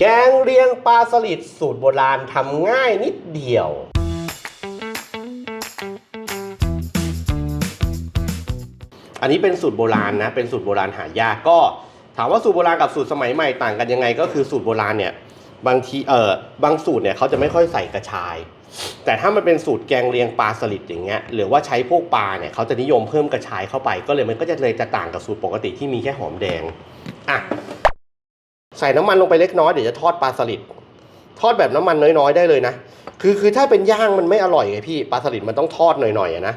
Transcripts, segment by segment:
แกงเรียงปลาสลิดสูตรโบราณทำง่ายนิดเดียว อันนี้เป็นสูตรโบราณนะ เป็นสูตรโบราณหายากก็ ถามว่าสูตรโบราณกับสูตรสมัยใหม่ต่างกันยังไง ก็คือสูตรโบราณเนี่ยบางทีเออบางสูตรเนี่ยเขาจะไม่ค่อยใส่กระชาย แต่ถ้ามันเป็นสูตรแกงเลียงปลาสลิดอย่างเงี้ยหรือว่าใช้พวกปลาเนี่ยเขาจะนิยมเพิ่มกระชายเข้าไป ก็เลยมันก็จะเลยจะต่างกับสูตรปกติที่มีแค่หอมแดงอะ ใส่น้ำมันลงไปเล็กน้อยเดี๋ยวจะทอดปลาสลิดทอดแบบน้ำมันน้อยๆได้เลยนะคือคือถ้าเป็นย่างมันไม่อร่อยไงพี่ปลาสลิดมันต้องทอดหน่อยๆนะ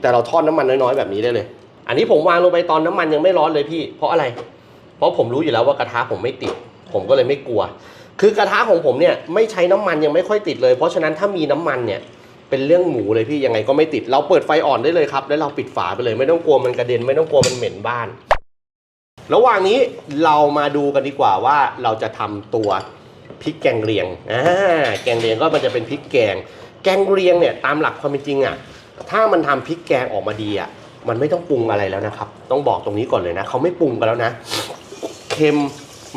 แต่เราทอดน้ำมันน้อยๆแบบนี้ได้เลย อันนี้ผมวางลงไปตอนน้ำมันยังไม่ร้อนเลยพี่ เพราะอะไร เพราะผมรู้อยู่แล้วว่ากระทะผมไม่ติด ผมก็เลยไม่กลัว คือกระทะของผมเนี่ยไม่ใช้น้ำมันยังไม่ค่อยติดเลย เพราะฉะนั้นถ้ามีน้ำมันเนี่ยเป็นเรื่องหมูเลยพี่ยังไงก็ไม่ติด เราเปิดไฟอ่อนได้เลยครับ แล้วเราปิดฝาไปเลย ไม่ต้องกลัวมันกระเด็นไม่ต้องกลัวมันเหม็นบ้าน ระหว่างนี้เรามาดูกันดีกว่าว่าเราจะทำตัวพริกแกงเรียงอ่าแกงเรียงก็มันจะเป็นพริกแกง แกงเรียงเนี่ยตามหลักความเป็นจริงอะถ้ามันทำพริกแกงออกมาดีอะมันไม่ต้องปรุงอะไรแล้วนะครับ ต้องบอกตรงนี้ก่อนเลยนะเขาไม่ปรุงกันแล้วนะเค็ม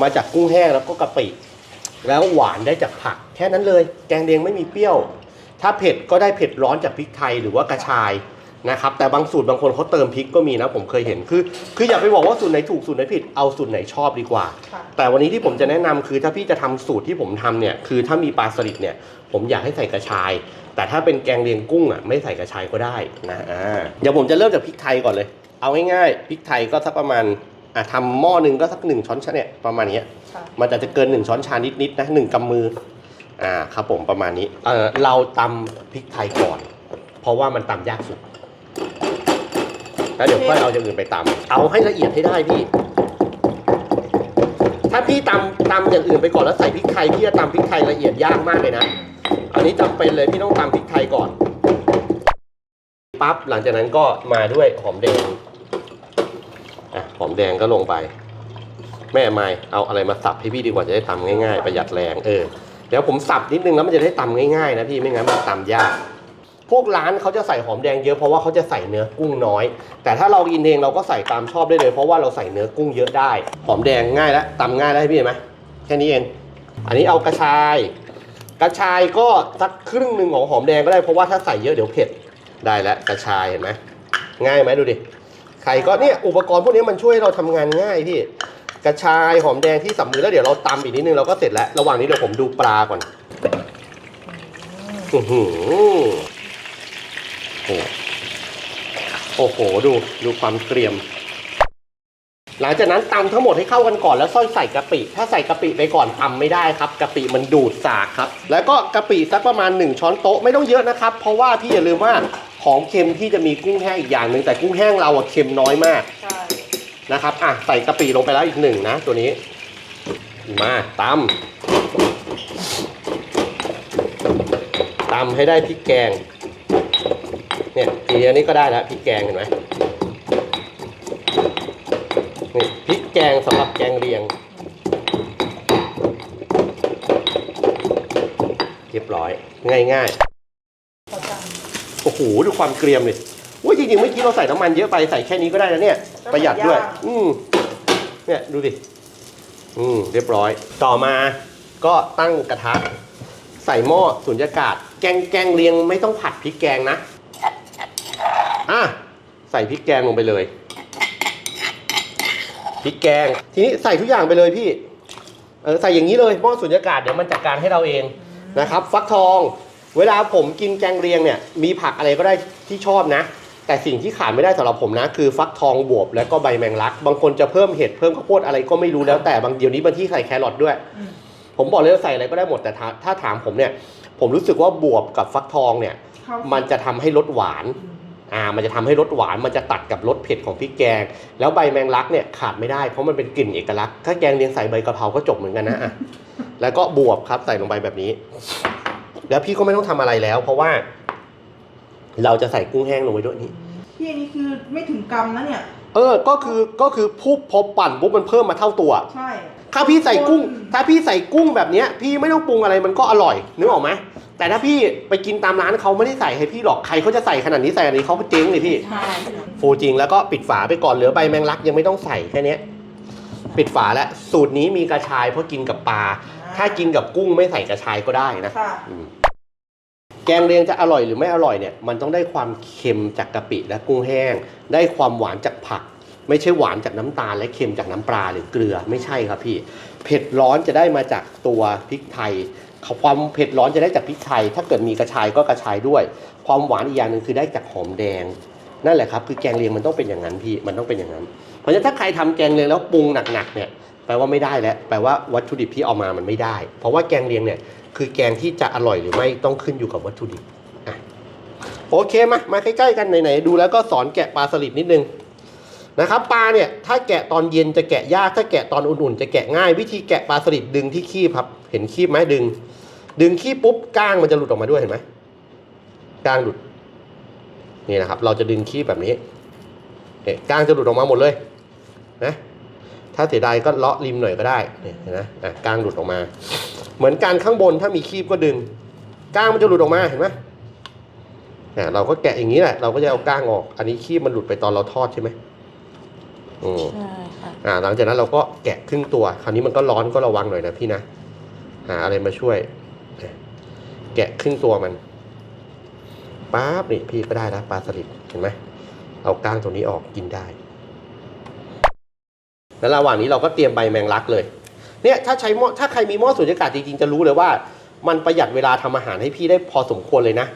มาจากกุ้งแห้งแล้วก็กะปิ แล้วหวานได้จากผัก แค่นั้นเลย แกงเลียงไม่มีเปรี้ยว ถ้าเผ็ดก็ได้เผ็ดร้อนจากพริกไทยหรือว่ากระชาย นะครับแต่บางสูตรบางคนเขาเติมพริกก็มีนะผมเคยเห็นคือ คืออย่าไปบอกว่าสูตรไหนถูกสูตรไหนผิดเอาสูตรไหนชอบดีกว่าค่ะแต่วันนี้ที่ผมจะแนะนำคือถ้าพี่จะทำสูตรที่ผมทำเนี่ยคือถ้ามีปลาสลิดเนี่ยผมอยากให้ใส่กระชาย แต่ถ้าเป็นแกงเลียงกุ้งอะไม่ใส่กระชายก็ได้นะอ่าเดี๋ยวผมจะเริ่มจากพริกไทยก่อนเลย เอาง่ายๆพริกไทยก็สักประมาณอะทำหม้อหนึ่งก็สักหนึ่งช้อนชาเนี่ยประมาณเนี้ยค่ะมันจะจะเกิน1ช้อนชานิดๆนะหนึ่งกำมืออ่าครับผมประมาณนี้เออเราตำพริกไทยก่อน เพราะว่ามันตำยากสุด แล้วเดี๋ยวค่อยเอาอย่างอื่นไปตำเอาให้ละเอียดให้ได้พี่ ถ้าพี่ตำตำอย่างอื่นไปก่อนแล้วใส่พริกไทยพี่จะตำพริกไทยละเอียดยากมากเลยนะ อันนี้จำเป็นเลยพี่ต้องตำพริกไทยก่อนปั๊บหลังจากนั้นก็มาด้วยหอมแดงอะหอมแดงก็ลงไป แม่ไม่เอาอะไรมาสับให้พี่ดีกว่าจะได้ตำง่ายๆ ประหยัดแรงเออเดี๋ยวผมสับนิดนึงแล้วมันจะได้ตำง่ายๆนะพี่ไม่งั้นมันตำยาก พวกร้านเขาจะใส่หอมแดงเยอะเพราะว่าเขาจะใส่เนื้อกุ้งน้อย แต่ถ้าเรากินเองเราก็ใส่ตามชอบได้เลย เพราะว่าเราใส่เนื้อกุ้งเยอะได้ หอมแดงง่ายแล้วตำง่ายแล้วพี่เห็นไหมแค่นี้เอง อันนี้เอากระชาย กระชายก็สักครึ่งหนึ่งของหอมแดงก็ได้เพราะว่าถ้าใส่เยอะเดี๋ยวเผ็ดได้แล้วกระชายเห็นไหมง่ายไหมดูดิใครก็เนี่ยอุปกรณ์พวกนี้มันช่วยเราทำงานง่ายพี่กระชายหอมแดงที่สับมือแล้วเดี๋ยวเราตำอีกนิดนึงเราก็เสร็จแล้ว ระหว่างนี้เดี๋ยวผมดูปลาก่อน อื้อหือ โอ้โอ้โห ดูดูความเกรียม หลังจากนั้นตำทั้งหมดให้เข้ากันก่อนแล้วค่อยใส่กะปิ ถ้าใส่กะปิไปก่อนตำไม่ได้ครับกะปิมันดูดสากครับ แล้วก็กะปิสักประมาณ 1 ช้อนโต๊ะไม่ต้องเยอะนะครับ เพราะว่าพี่อย่าลืมว่าของเค็มที่จะมีกุ้งแห้งอีกอย่างหนึ่งแต่กุ้งแห้งเราอะเค็มน้อยมากใช่นะครับอะใส่กะปิลงไปแล้วอีกหนึ่งนะ ตัวนี้ มาตำตำให้ได้พริกแกง เนี่ยทีอันนี้ก็ได้แล้วพริกแกงเห็นไหมนี่พริกแกงสำหรับแกงเรียง เรียบร้อย ง่ายๆพอจโอ้โหดูความเกรียมเลยว่าจริงๆเมื่อกี้เราใส่น้ำมันเยอะไปใส่แค่นี้ก็ได้นะเนี่ย ประหยัดด้วย อืมเนี่ยดูดิอืมเรียบร้อย ต่อมาก็ตั้งกระทะ ใส่หม้อสุญญากาศ แกงแกงเลียงไม่ต้องผัดพริกแกงนะ อะใส่พริกแกงลงไปเลยพริกแกง ทีนี้ใส่ทุกอย่างไปเลยพี่เออใส่อย่างนี้เลยหม้อสุญญากาศเดี๋ยวมันจัดการให้เราเองนะครับ ฟักทอง เวลาผมกินแกงเรียงเนี่ยมีผักอะไรก็ได้ที่ชอบนะ แต่สิ่งที่ขาดไม่ได้สำหรับผมนะ คือฟักทองบวบแล้วก็ใบแมงลัก บางคนจะเพิ่มเห็ดเพิ่มข้าวโพดอะไรก็ไม่รู้แล้วแต่บางเดี๋ยวนี้บางที่ใส่แครอทด้วยำอืมผมบอกเลยว่าใส่อะไรก็ได้หมดแต่ถ้าถ้าถามผมเนี่ย ผมรู้สึกว่าบวบกับฟักทองเนี่ยเข้ามันจะทำให้รสหวาน อืมอ่ามันจะทำให้รสหวานมันจะตัดกับรสเผ็ดของพริกแกง แล้วใบแมงลักเนี่ยขาดไม่ได้เพราะมันเป็นกลิ่นเอกลักษณ์ถ้าแกงเลียงใส่ใบกะเพราก็จบเหมือนกันนะอะแล้วก็บวบครับใส่ลงไปแบบนี้ แล้วพี่ก็ไม่ต้องทำอะไรแล้ว เพราะว่า เราจะใส่กุ้งแห้งลงไปด้วยนี่พี่อันนี้คือไม่ถึงกรรมนะเนี่ย เออ ก็คือก็คือปุ๊บพอปั่นปุ๊บมันเพิ่มมาเท่าตัว ใช่ ถ้าพี่ใส่กุ้งอืมถ้าพี่ใส่กุ้งแบบเนี้ย พี่ไม่ต้องปรุงอะไรมันก็อร่อยนึกออกไหม แต่ถ้าพี่ไปกินตามร้านเขาไม่ได้ใส่ให้พี่หรอกใครเขาจะใส่ขนาดนี้ใส่อันนี้เขาก็เจ๊งเลยพี่ใช่ฟูจริงแล้วก็ปิดฝาไปก่อนเหลือใบแมงลักยังไม่ต้องใส่แค่เนี้ยปิดฝาแล้วสูตรนี้มีกระชายเพราะกินกับปลาถ้ากินกับกุ้งไม่ใส่กระชายก็ได้นะค่ะอืมแกงเลียงจะอร่อยหรือไม่อร่อยเนี่ยมันต้องได้ความเค็มจากกะปิและกุ้งแห้ง ได้ความหวานจากผัก ไม่ใช่หวานจากน้ำตาลและเค็มจากน้ำปลาหรือเกลือไม่ใช่ครับพี่ เผ็ดร้อนจะได้มาจากตัวพริกไทย ความเผ็ดร้อนจะได้จากพริกไทย ถ้าเกิดมีกระชายก็กระชายด้วย ความหวานอีกอย่างหนึ่งคือได้จากหอมแดง นั่นแหละครับ คือแกงเลียงมันต้องเป็นอย่างนั้นพี่ มันต้องเป็นอย่างนั้น เพราะฉะนั้นถ้าใครทำแกงเลียงแล้วปรุงหนักๆเนี่ย แปลว่าไม่ได้แล้ว แปลว่าวัตถุดิบที่เอามามันไม่ได้ เพราะว่าแกงเลียงเนี่ย คือแกงที่จะอร่อยหรือไม่ต้องขึ้นอยู่กับวัตถุดิบอะโอเคมา มาใกล้ๆกันไหนๆดูแล้วก็สอนแกะปลาสลิดนิดนึง นะครับปลาเนี่ยถ้าแกะตอนเย็นจะแกะยากถ้าแกะตอนอุ่นๆ จะแกะง่าย วิธีแกะปลาสลิดดึงที่คีบครับ เห็นคีบไหมดึง ดึงคีบปุ๊บก้างมันจะหลุดออกมาด้วยเห็นไหมก้างหลุดนี่นะครับ เราจะดึงคีบแบบนี้เนี่ยก้างจะหลุดออกมาหมดเลยนะถ้าเสียดายก็เลาะริมหน่อยก็ได้เนี่ยเห็นไหมอะก้างหลุดออกมา เหมือนการข้างบนถ้ามีคีบก็ดึงก้างมันจะหลุดออกมาเห็นไหมเนี่ยเราก็แกะอย่างนี้แหละเราก็จะเอาก้างออก อันนี้คีบมันหลุดไปตอนเราทอดใช่ไหม อืมใช่ค่ะอ่าหลังจากนั้นเราก็แกะครึ่งตัว คราวนี้มันก็ร้อนก็ระวังหน่อยนะพี่นะหาอะไรมาช่วย แกะครึ่งตัวมันป๊าบนี่พี่ก็ได้แล้วปลาสลิดเห็นไหมเอาก้างตัวนี้ออกกินได้ แล้วระหว่างนี้เราก็เตรียมใบแมงลักเลย เนี่ยถ้าใช้หม้อถ้าใครมีหม้อสูญญากาศจริงๆจะรู้เลยว่า มันประหยัดเวลาทำอาหารให้พี่ได้พอสมควรเลยนะ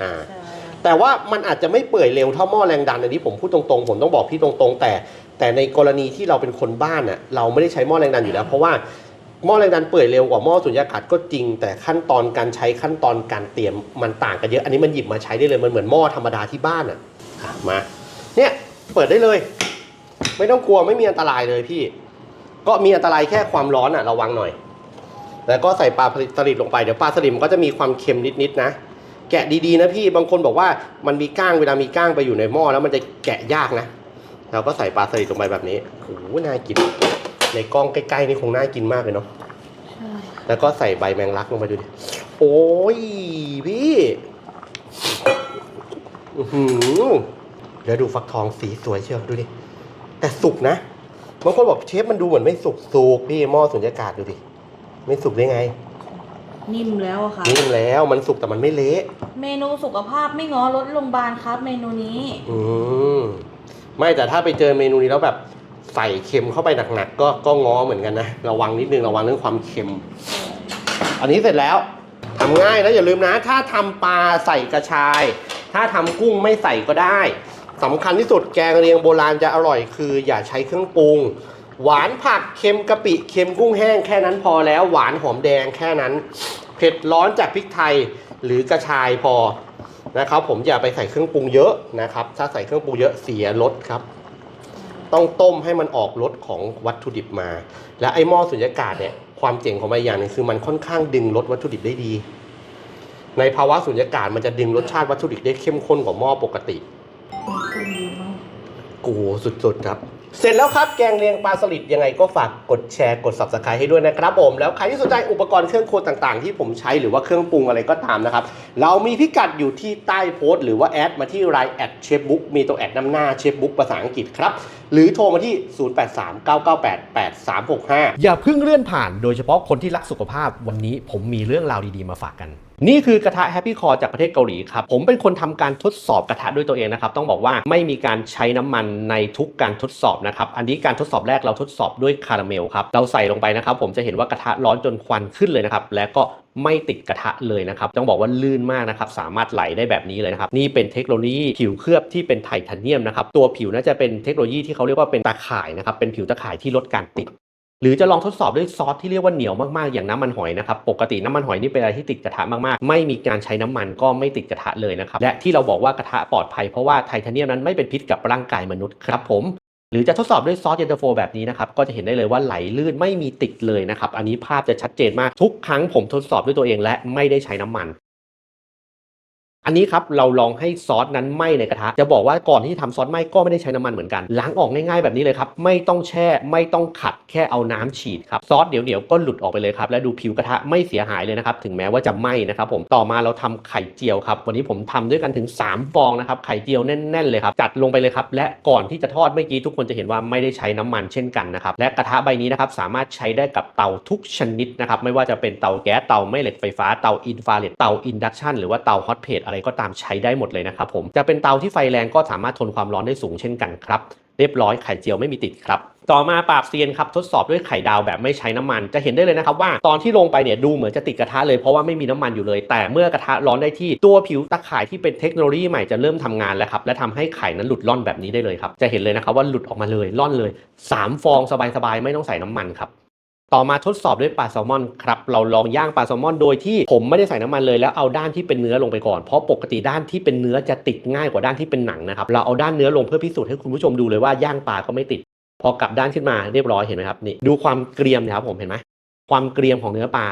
อ่าใช่แต่ว่ามันอาจจะไม่เปื่อยเร็วเท่าหม้อแรงดันอันนี้ผมพูดตรงๆ ผมต้องบอกพี่ตรงๆ แต่ แต่ในกรณีที่เราเป็นคนบ้านน่ะเราไม่ได้ใช้หม้อแรงดันอยู่แล้ว เพราะว่าหม้อแรงดันเปื่อยเร็วกว่าหม้อสุญญากาศก็จริง แต่ขั้นตอนการใช้ขั้นตอนการเตรียมมันต่างกันเยอะอันนี้มันหยิบมาใช้ได้เลยมันเหมือนหม้อธรรมดาที่บ้านอะมาเนี่ยเปิดได้เลย ไม่ต้องกลัวไม่มีอันตรายเลยพี่ ก็มีอันตรายแค่ความร้อนอะระวังหน่อย แล้วก็ใส่ปลาสลิดลงไปเดี๋ยวปลาสลิดมันก็จะมีความเค็มนิดๆนะแกะดีๆนะพี่บางคนบอกว่ามันมีก้างเวลามีก้างไปอยู่ในหม้อแล้วมันจะแกะยากนะ เราก็ใส่ปลาสลิดลงไปแบบนี้โอ้โหน่ากิน ในกล้องใกล้ๆนี่คงน่ากินมากเลยเนาะใช่แล้วก็ใส่ใบแมงลักลงไปดูดิ โอ้ยพี่อื้อหือเดี๋ยวดูฟักทองสีสวยเชียวดูดิ แต่สุกนะบางคนบอกเชฟมันดูเหมือนไม่สุกสุกพี่หม้อสุญญากาศดูดิ ไม่สุกได้ไง นิ่มแล้วอะค่ะนิ่มแล้วมันสุกแต่มันไม่เละ เมนูสุขภาพไม่ง้อลดโรงพยาบาลครับ เมนูนี้ อืม ไม่แต่ถ้าไปเจอเมนูนี้แล้วแบบใส่เค็มเข้าไปหนักๆก็ก็ง้อเหมือนกันนะระวังนิดนึงระวังเรื่องความเค็ม อันนี้เสร็จแล้วทำง่ายแล้วอย่าลืมนะ ถ้าทำปลาใส่กระชาย ถ้าทำกุ้งไม่ใส่ก็ได้สำคัญที่สุดแกงเรียงโบราณจะอร่อยคือ อย่าใช้เครื่องปรุง หวานผักเค็มกะปิเค็มกุ้งแห้งแค่นั้นพอแล้วหวานหอมแดงแค่นั้น เผ็ดร้อนจากพริกไทยหรือกระชายพอ นะครับ ผมอย่าไปใส่เครื่องปรุงเยอะนะครับ ถ้าใส่เครื่องปรุงเยอะเสียรสครับ ต้องต้มให้มันออกรสของวัตถุดิบมา และไอ้หม้อสุญญากาศเนี่ยความเจ๋งของมันอย่างหนึงคือมันค่อนข้างดึงรสวัตถุดิบได้ดี ในภาวะสุญญากาศมันจะดึงรสชาติวัตถุดิบได้เข้มข้นกว่าหม้อปกติคุณดีมากกูสุดๆครับ เสร็จแล้วครับแกงเลียงปลาสลิดยังไงก็ฝากกดแชร์กด subscribe ให้ด้วยนะครับผมแล้วใครที่สนใจอุปกรณ์เครื่องครัวต่างๆ ที่ผมใช้หรือว่าเครื่องปรุงอะไรก็ตามนะครับ เรามีพิกัดอยู่ที่ใต้โพสต์หรือว่าแอดมาที่ไลน์แอดเชฟบุ๊กมีตัวแอดนำหน้าเชฟบุ๊กภาษาอังกฤษครับ หรือโทรมาที่ 0839988365 อย่าเพิ่งเลื่อนผ่านโดยเฉพาะคนที่รักสุขภาพวันนี้ผมมีเรื่องราวดีๆมาฝากกัน นี่คือกระทะ Happy Core จากประเทศเกาหลีครับ ผมเป็นคนทำการทดสอบกระทะด้วยตัวเองนะครับ ต้องบอกว่าไม่มีการใช้น้ำมันในทุกการทดสอบนะครับ อันนี้การทดสอบแรกเราทดสอบด้วยคาราเมลครับ เราใส่ลงไปนะครับ ผมจะเห็นว่ากระทะร้อนจนควันขึ้นเลยนะครับ และก็ไม่ติดกระทะเลยนะครับ ต้องบอกว่าลื่นมากนะครับ สามารถไหลได้แบบนี้เลยนะครับ นี่เป็นเทคโนโลยีผิวเคลือบที่เป็นไทเทเนียมนะครับ ตัวผิวน่าจะเป็นเทคโนโลยีที่เขาเรียกว่าเป็นตาข่ายนะครับ เป็นผิวตาข่ายที่ลดการติด หรือจะลองทดสอบด้วยซอสที่เรียกว่าเหนียวมากๆอย่างน้ำมันหอยนะครับปกติน้ำมันหอยนี่เป็นอะไรที่ติดกระทะมากๆ ไม่มีการใช้น้ำมันก็ไม่ติดกระทะเลยนะครับและที่เราบอกว่ากระทะปลอดภัยเพราะว่าไทเทเนียมนั้นไม่เป็นพิษกับร่างกายมนุษย์ครับผมหรือจะทดสอบด้วยซอสเย็นตาโฟแบบนี้นะครับก็จะเห็นได้เลยว่าไหลลื่นไม่มีติดเลยนะครับอันนี้ภาพจะชัดเจนมากทุกครั้งผมทดสอบด้วยตัวเองและไม่ได้ใช้น้ำมัน อันนี้ครับเราลองให้ซอสนั้นไหม้ในกระทะ จะบอกว่าก่อนที่จะทำซอสไหม้ก็ไม่ได้ใช้น้ำมันเหมือนกัน ล้างออกง่ายๆแบบนี้เลยครับ ไม่ต้องแช่ไม่ต้องขัดแค่เอาน้ำฉีดครับ ซอสเดี๋ยวๆก็หลุดออกไปเลยครับ และดูผิวกระทะไม่เสียหายเลยนะครับ ถึงแม้ว่าจะไหม้นะครับผมต่อมาเราทำไข่เจียวครับ วันนี้ผมทำด้วยกันถึง 3 ฟองนะครับ ไข่เจียวแน่นๆเลยครับ จัดลงไปเลยครับ และก่อนที่จะทอดเมื่อกี้ทุกคนจะเห็นว่าไม่ได้ใช้น้ำมันเช่นกันนะครับ และกระทะใบนี้นะครับสามารถใช้ได้กับเตาทุกชนิดนะครับ ไม่ว่าจะเป็นเตาแก๊ส เตาแม่เหล็กไฟฟ้า เตาอินฟราเรดเตาอินดักชันหรือว่าเตาฮอตเพลทอะไรก็ตามใช้ได้หมดเลยนะครับผมจะเป็นเตาที่ไฟแรงก็สามารถทนความร้อนได้สูงเช่นกันครับเรียบร้อยไข่เจียวไม่มีติดครับ ต่อมาปราบเซียนครับทดสอบด้วยไข่ดาวแบบไม่ใช้น้ำมัน จะเห็นได้เลยนะครับว่าตอนที่ลงไปเนี่ยดูเหมือนจะติดกระทะเลยเพราะว่าไม่มีน้ำมันอยู่เลย แต่เมื่อกระทะร้อนได้ที่ตัวผิวตะข่ายที่เป็นเทคโนโลยีใหม่จะเริ่มทำงานแล้วครับและทำให้ไข่นั้นหลุดล่อนแบบนี้ได้เลยครับจะเห็นเลยนะครับว่าหลุดออกมาเลยล่อนเลยสามฟองสบายๆไม่ต้องใส่น้ำมันครับ ต่อมาทดสอบด้วยปลาแซลมอนครับเราลองย่างปลาแซลมอนโดยที่ผมไม่ได้ใส่น้ำมันเลยแล้วเอาด้านที่เป็นเนื้อลงไปก่อนเพราะปกติด้านที่เป็นเนื้อจะติดง่ายกว่าด้านที่เป็นหนังนะครับเราเอาด้านเนื้อลงเพื่อพิสูจน์ให้คุณผู้ชมดูเลยว่าย่างปลาก็ไม่ติด พอกลับด้านขึ้นมาเรียบร้อยเห็นไหมครับนี่ดูความเกรียมนะครับผมเห็นไหมความเกรียมของเนื้อปลา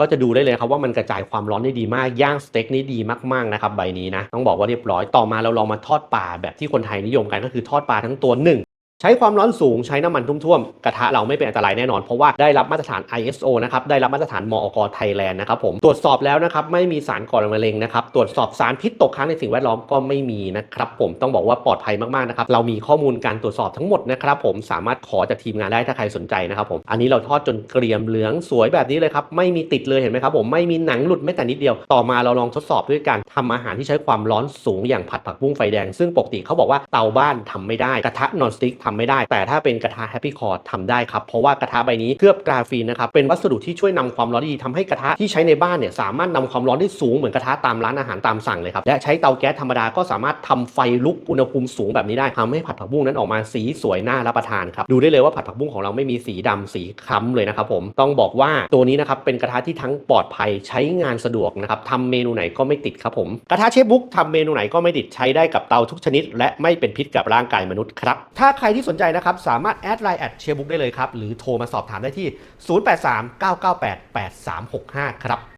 ก็จะดูได้เลยครับว่ามันกระจายความร้อนได้ดีมากย่างสเต็กนี่ดีมากๆนะครับใบนี้นะต้องบอกว่าเรียบร้อยต่อมาเราลองมาทอดปลาแบบที่คนไทยนิยมกันก็คือทอดปลาทั้งตัวหนึ่ง ช้ความร้อนสูงใช้น้ำมันท่วมๆกระทะเราไม่เป็นอันตรายแน่นอน เพราะว่าได้รับมาตรฐาน ISO นะครับได้รับมาตรฐานมอกไทยแลนด์นะครับผมตรวจสอบแล้วนะครับไม่มีสารก่อมะเร็งนะครับตรวจสอบสารพิษตกค้างในสิ่งแวดล้อมก็ไม่มีนะครับผมต้องบอกว่าปลอดภัยมากๆนะครับเรามีข้อมูลการตรวจสอบทั้งหมดนะครับผมสามารถขอจากทีมงานได้ถ้าใครสนใจนะครับผมอันนี้เราทอดจนเกรียมเหลืองสวยแบบนี้เลยครับไม่มีติดเลยเห็นไหมครับผมไม่มีหนังหลุดแม้แต่นิดเดียว ต่อมาเราลองทดสอบด้วยการทำอาหารที่ใช้ความร้อนสูงอย่างผัดผักบุ้งไฟแดง ซึ่งปกติเขาบอกว่าเตาบ้านทำไม่ได้กระทะนอนสติ๊กทำไม่ได้ แต่ถ้าเป็นกระทะแฮปปี้คอร์ดทำได้ครับ เพราะว่ากระทะใบนี้เคลือบกราฟีนนะครับ เป็นวัสดุที่ช่วยนำความร้อนดีทำให้กระทะที่ใช้ในบ้านเนี่ยสามารถนำความร้อนได้สูงเหมือนกระทะตามร้านอาหารตามสั่งเลยครับ และใช้เตาแก๊สธรรมดาก็สามารถทำไฟลุกอุณหภูมิสูงแบบนี้ได้ทำให้ผัดผักบุ้งนั้นออกมาสีสวยน่ารับประทานครับ ดูได้เลยว่าผัดผักบุ้งของเราไม่มีสีดำสีคล้ำเลยนะครับผม ต้องบอกว่าตัวนี้นะครับเป็นกระทะที่ทั้งปลอดภัยใช้งานสะดวกนะครับทำเมนูไหนก็ไม่ติดครับผม กระทะเชฟบุ๊กทำเมนูไหนก็ไม่ติดใช้ได้กับเตาทุกชนิด และไม่เป็นพิษกับร่างกายมนุษย์ครับ ถ้าใครที่สนใจนะครับสามารถแอดไลน์แอดเชฟบุ๊กได้เลยครับหรือโทรมาสอบถามได้ที่ 0839988365 ครับ